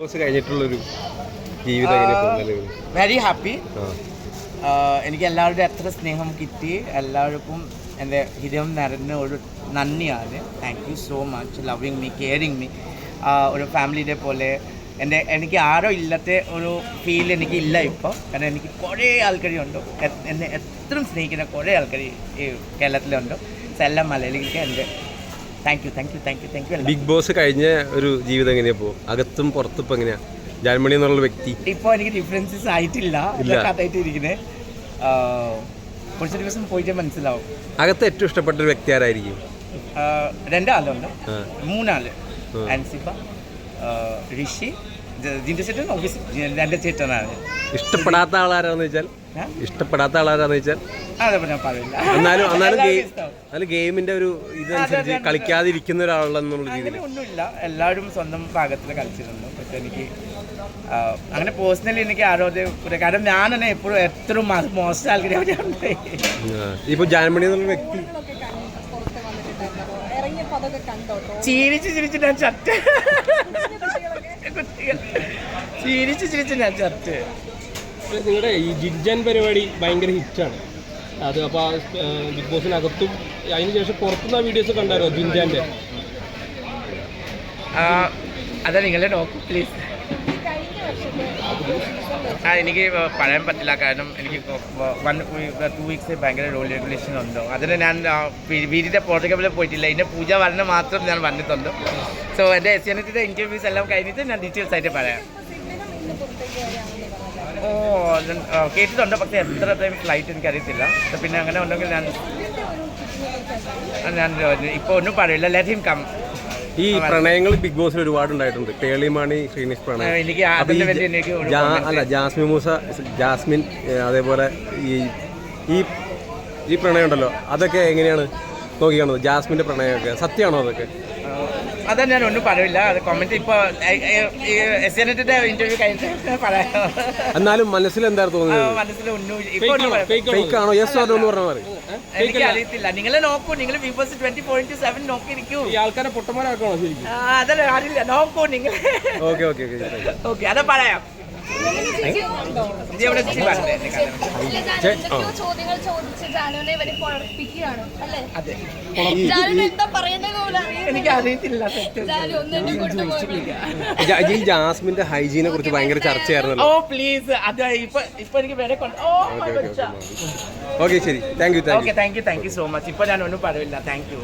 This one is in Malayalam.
കഴിഞ്ഞിട്ടുള്ളൊരു ജീവിതം വെരി ഹാപ്പി ആ. എനിക്ക് എല്ലാവരുടെയും അത്ര സ്നേഹം കിട്ടി. എല്ലാവർക്കും എന്റെ ഹൃദയം നിറഞ്ഞ ഒരു നന്ദിയാണ്. Thank you so much loving me caring me ഒരു ഫാമിലിയുടെ പോലെ എന്റെ എനിക്ക് ആരോ ഇല്ലാത്ത ഒരു ഫീൽ എനിക്ക് ഇല്ല ഇപ്പോൾ കാരണം എനിക്ക് കുറേ ആൾക്കാരുണ്ട് എന്നെ എത്രയും സ്നേഹിക്കുന്ന കുറേ ആൾക്കാർ ഈ കേരളത്തിലുണ്ട്. So, എല്ലാ മലയാളികൾക്ക് എന്റെ thank you thank you thank you thank you Bigg Boss കഴിഞ്ഞ ഒരു ജീവിതം എങ്ങനെയാ പോകും അകത്തും പുറത്തും ഇപ്പൊ എങ്ങനെയാ? ജാൻമണി എന്നുള്ള വ്യക്തി. ഇപ്പോൾ എനിക്ക് ഡിഫറൻസസ് ആയിട്ടില്ല. കഥായിട്ട് ഇരിക്കുന്നത് കുറച്ച് ദിവസം പോയിട്ട് മനസ്സിലാവും. അകത്ത് ഏറ്റവും ഇഷ്ടപ്പെട്ട ഒരു വ്യക്തി ആരായിരിക്കും? രണ്ടാളുണ്ട് മൂന്നാൽ മൂന്നാൾ. ആ. ഋഷി ജ- ജിൻഡു ചേട്ടൻ ഓഫീസ് ചേട്ടനാണ് ഇഷ്ടപ്പെടാത്ത ആളാരാന്ന് വെച്ചാൽ? ഇഷ്ടപ്പെടാത്ത ആളാരാന്ന് വെച്ചാൽ എന്നാലും ഗെയിമിന്റെ ഒരു ഇതനുസരിച്ച് കളിക്കാതിരിക്കുന്ന ഒരാളെന്നുള്ള രീതിയിൽ. ഒന്നുമില്ല. എല്ലാവരും സ്വന്തം ഭാഗത്തിൽ കളിച്ചിരുന്നു. പക്ഷെ എനിക്ക് അങ്ങനെ പേഴ്സണലി എനിക്ക് ആരോഗ്യ കാരണം ഞാൻ തന്നെ എപ്പോഴും എത്ര മോശം ആൾക്കാരെ ഇപ്പൊ ജാൻമണി എന്നുള്ള വ്യക്തി ചിരിച്ച് ചിരിച്ച് ഞാൻ ചത്ത്. കുട്ടികൾ ചിരിച്ച് ചിരിച്ച് ഞാൻ ചത്ത്. നിങ്ങളുടെ ഈ ജിജൻ പരിപാടി ഭയങ്കര ഹിറ്റാണ്. അത് അപ്പോൾ ബിഗ് ബോസിനകത്തും അതിന് ശേഷം പുറത്തുനിന്ന് ആ വീഡിയോസ് കണ്ടായിരുന്നു ജിൻജാന്റെ അതാ നിങ്ങളുടെ നോക്കൂ പ്ലീസ് ആ എനിക്ക് പറയാൻ പറ്റില്ല. കാരണം എനിക്ക് വൺ ടു വീക്സ് ഭയങ്കര റൂൾ റെഗുലേഷൻ ഉണ്ട്? അതിന് ഞാൻ വീടിന്റെ പുറത്തേക്ക് പോയിട്ടില്ല. എന്റെ പൂജ വരണം മാത്രം ഞാൻ വന്നിട്ടുണ്ട് സോ എന്റെ എസ് എനത്തിന്റെ ഇന്റർവ്യൂസ് എല്ലാം കഴിഞ്ഞിട്ട് ഞാൻ ഡീറ്റെയിൽസ് ആയിട്ട് പറയാം. ഓ കേട്ടിട്ടുണ്ട്. പക്ഷേ എത്ര ടൈം ഫ്ലൈറ്റ് എനിക്ക് അറിയത്തില്ല പിന്നെ അങ്ങനെ ഉണ്ടെങ്കിൽ ഞാൻ ഞാൻ ഇപ്പോൾ ഒന്നും പറയില്ല. ലെറ്റ് ഹിം കം ഈ പ്രണയങ്ങൾ ബിഗ് ബോസിൽ ഒരുപാട് ഉണ്ടായിട്ടുണ്ട് പേളിമാണി ശ്രീനിഷ് പ്രണയം എനിക്ക് അല്ല ജാസ്മിൻ മൂസ ജാസ്മിൻ അതേപോലെ ഈ ഈ ഈ പ്രണയം ഉണ്ടല്ലോ. അതൊക്കെ എങ്ങനെയാണ്? നോക്കി ജാസ്മിന്റെ ജാസ്മിന്റെ പ്രണയമൊക്കെ. സത്യമാണോ അതൊക്കെ? അതാ ഞാൻ ഒന്നും പറയില്ല. അത് കമന്റ് ഇപ്പൊ എസ് എനത്തിന്റെ ഇന്റർവ്യൂ കഴിഞ്ഞിട്ട് പറയാം. എന്നാലും മനസ്സിൽ എന്താണ് തോന്നുന്നത്? മനസ്സിൽ ഒന്നും പറയാം. ഫേക്ക് ആണോ? യെസ് എന്ന് പറഞ്ഞാൽ മതി. എനിക്ക് അറിയത്തില്ല. നിങ്ങൾ നോക്കൂ. നിങ്ങൾ വിവേഴ്സ് ട്വന്റി പോയിന്റ് സെവൻ നോക്കിയിരിക്കൂ. ഈ ആൾക്കാരെ പൊട്ടന്മാരാക്കണോ ശരിക്കും? ആ, അതല്ല അറിയില്ല. നോക്കൂ നിങ്ങൾ ഓക്കെ ഓക്കെ ഓക്കെ ഓക്കെ അത് പറയാം. ചോദ്യങ്ങൾ ചോദിച്ച് ജാനുവിനെ ഇവരെ കുഴപ്പിക്കുകയാണ് അല്ലേ അതെ ജാനുവിന് എന്താ പറയുന്നത് പോലും എനിക്ക് അറിയത്തില്ല ജാനു ഒന്ന് ഈ ജാസ്മിന്റെ ഹൈജീനെ കുറിച്ച് ഭയങ്കര ചർച്ചയായിരുന്നല്ലോ. ഓ പ്ലീസ് അത് ഇപ്പൊ ഇപ്പൊ എനിക്ക് ഓക്കെ ശരി. Thank you thank you thank you so much ഇപ്പൊ ഞാൻ ഒന്നും പറയില്ല. Thank you